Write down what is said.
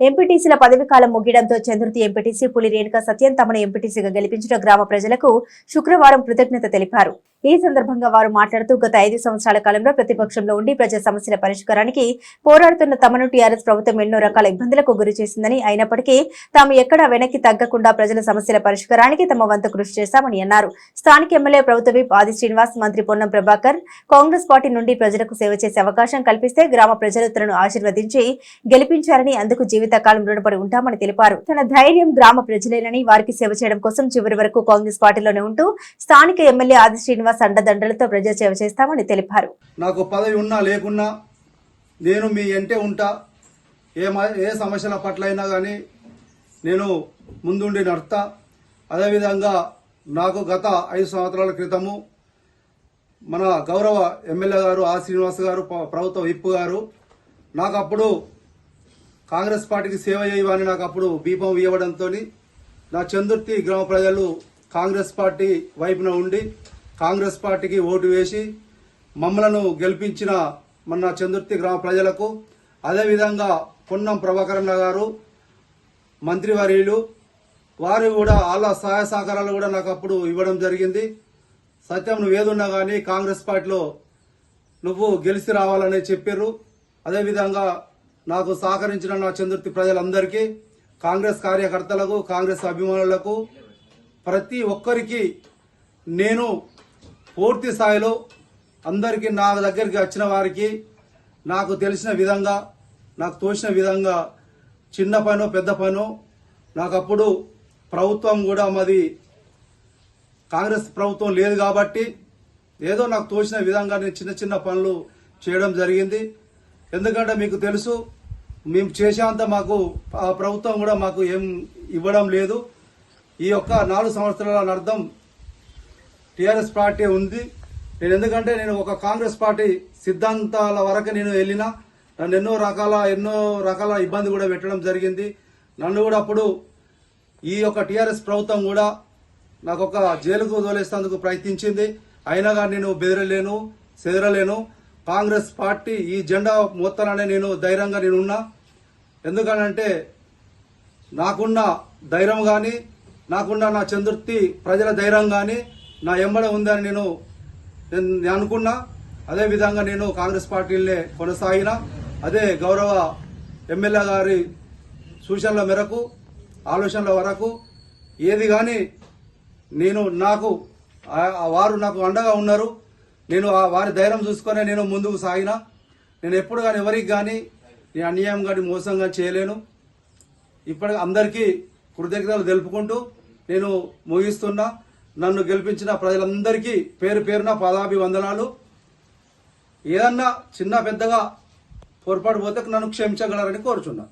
ఎంపీటీసీల పదవి కాలం ముగియడంతో చంద్రుతి ఎంపీటీసీ పులి రేణుక సత్యం తమను ఎంపీటీసీగా గెలిపించిన గ్రామ ప్రజలకు శుక్రవారం కృతజ్ఞత తెలిపారు. ఈ సందర్భంగా వారు మాట్లాడుతూ గత ఐదు సంవత్సరాల కాలంలో ప్రతిపక్షంలో ఉండి ప్రజా సమస్యల పరిష్కారానికి పోరాడుతున్న తమను టీఆర్ఎస్ ప్రభుత్వం ఎన్నో రకాల ఇబ్బందులకు గురి చేసిందని అయినప్పటికీ తాము ఎక్కడా వెనక్కి తగ్గకుండా ప్రజల సమస్యల పరిష్కారానికి తమ వంతు కృషి చేశామని అన్నారు. స్థానిక ఎమ్మెల్యే ప్రభుత్వ విప్ ఆది శ్రీనివాస్ మంత్రి పొన్నం ప్రభాకర్ కాంగ్రెస్ పార్టీ నుండి ప్రజలకు సేవ చేసే అవకాశం కల్పిస్తే గ్రామ ప్రజలు తనను ఆశీర్వదించి గెలిపించారని అందుకు జీవితకాలం రుణపడి ఉంటామని తెలిపారు. తన ధైర్యం గ్రామ ప్రజలేనని వారికి సేవ చేయడం కోసం చివరి వరకు కాంగ్రెస్ పార్టీలోనే ఉంటూ స్థానిక ఎమ్మెల్యే ఆది శ్రీనివాస్ అండదండలతో ప్రజా సేవ చేస్తామని తెలిపారు. నాకు పదవి ఉన్నా లేకున్నా నేను మీ ఎంటే ఉంటా ఏ మ- ఏ సమస్యల పట్ల అయినా కానీ నేను ముందుండి నడుతా. అదేవిధంగా నాకు గత ఐదు సంవత్సరాల క్రితము మన గౌరవ ఎమ్మెల్యే గారు ఆ శ్రీనివాస్ గారు ప్రభుత్వ విప్ గారు నాకు అప్పుడు కాంగ్రెస్ పార్టీకి సేవ చేయవని నాకు అప్పుడు బీపం ఇవ్వడంతో నా చందుర్తి గ్రామ ప్రజలు కాంగ్రెస్ పార్టీ వైపున ఉండి కాంగ్రెస్ పార్టీకి ఓటు వేసి మమ్మలను గెలిపించిన మన చందుర్తి గ్రామ ప్రజలకు అదేవిధంగా పొన్నం ప్రభాకరణ గారు మంత్రివర్యులు వారు కూడా వాళ్ళ సహాయ సహకారాలు కూడా నాకు అప్పుడు ఇవ్వడం జరిగింది. సత్యం నువ్వు ఏదున్నా కానీ కాంగ్రెస్ పార్టీలో నువ్వు గెలిచి రావాలని చెప్పారు అదేవిధంగా నాకు సహకరించిన నా చంద్రుతి ప్రజలందరికీ కాంగ్రెస్ కార్యకర్తలకు కాంగ్రెస్ అభిమానులకు ప్రతి ఒక్కరికి నేను పూర్తి స్థాయిలో అందరికీ నా దగ్గరికి వచ్చిన వారికి నాకు తెలిసిన విధంగా నాకు తోచిన విధంగా చిన్న పనో పెద్ద పనో నాకు అప్పుడు ప్రభుత్వం కూడా మాది కాంగ్రెస్ ప్రభుత్వం లేదు కాబట్టి ఏదో నాకు తోచిన విధంగా నేను చిన్న చిన్న పనులు చేయడం జరిగింది. ఎందుకంటే మీకు తెలుసు మేము చేసేంత మాకు ఆ ప్రభుత్వం కూడా మాకు ఏం ఇవ్వడం లేదు. ఈ యొక్క నాలుగు సంవత్సరాల అర్థం టీఆర్ఎస్ పార్టీ ఉంది. నేను ఎందుకంటే నేను ఒక కాంగ్రెస్ పార్టీ సిద్ధాంతాల వరకు నేను వెళ్ళిన నన్ను ఎన్నో రకాల ఎన్నో రకాల ఇబ్బంది కూడా పెట్టడం జరిగింది. నన్ను కూడా అప్పుడు ఈ యొక్క టీఆర్ఎస్ ప్రభుత్వం కూడా నాకు ఒక జైలుకు తోలేసేందుకు ప్రయత్నించింది. అయినా కానీ నేను బెదరలేను చెదరలేను. కాంగ్రెస్ పార్టీ ఈ జెండా మొత్తాలనే నేను ధైర్యంగా నేను ఉన్నా. ఎందుకనంటే నాకున్న ధైర్యం కానీ నాకున్న నా చంద్రుతి ప్రజల ధైర్యం కానీ నా ఎంబడ ఉందని నేను నేను నేను అనుకున్నా. అదే విధంగా నేను కాంగ్రెస్ పార్టీనే కొనసాగిన. అదే గౌరవ ఎమ్మెల్యే గారి సూచనల మేరకు ఆలోచనల వరకు ఏది కానీ నేను నాకు వారు నాకు అండగా ఉన్నారు. నేను ఆ వారి ధైర్యం చూసుకొని నేను ముందుకు సాగిన. నేను ఎప్పుడు కానీ ఎవరికి కానీ నేను అన్యాయం కానీ మోసంగా చేయలేను. ఇప్పటి అందరికీ కృతజ్ఞతలు తెలుపుకుంటూ నేను ముగిస్తున్నా. నన్ను గెలిపించిన ప్రజలందరికీ పేరు పేరున పదాభివందనాలు. ఏదన్నా చిన్న పెద్దగా పొరపాటు పోతే నన్ను క్షమించగలరని కోరుచున్నా.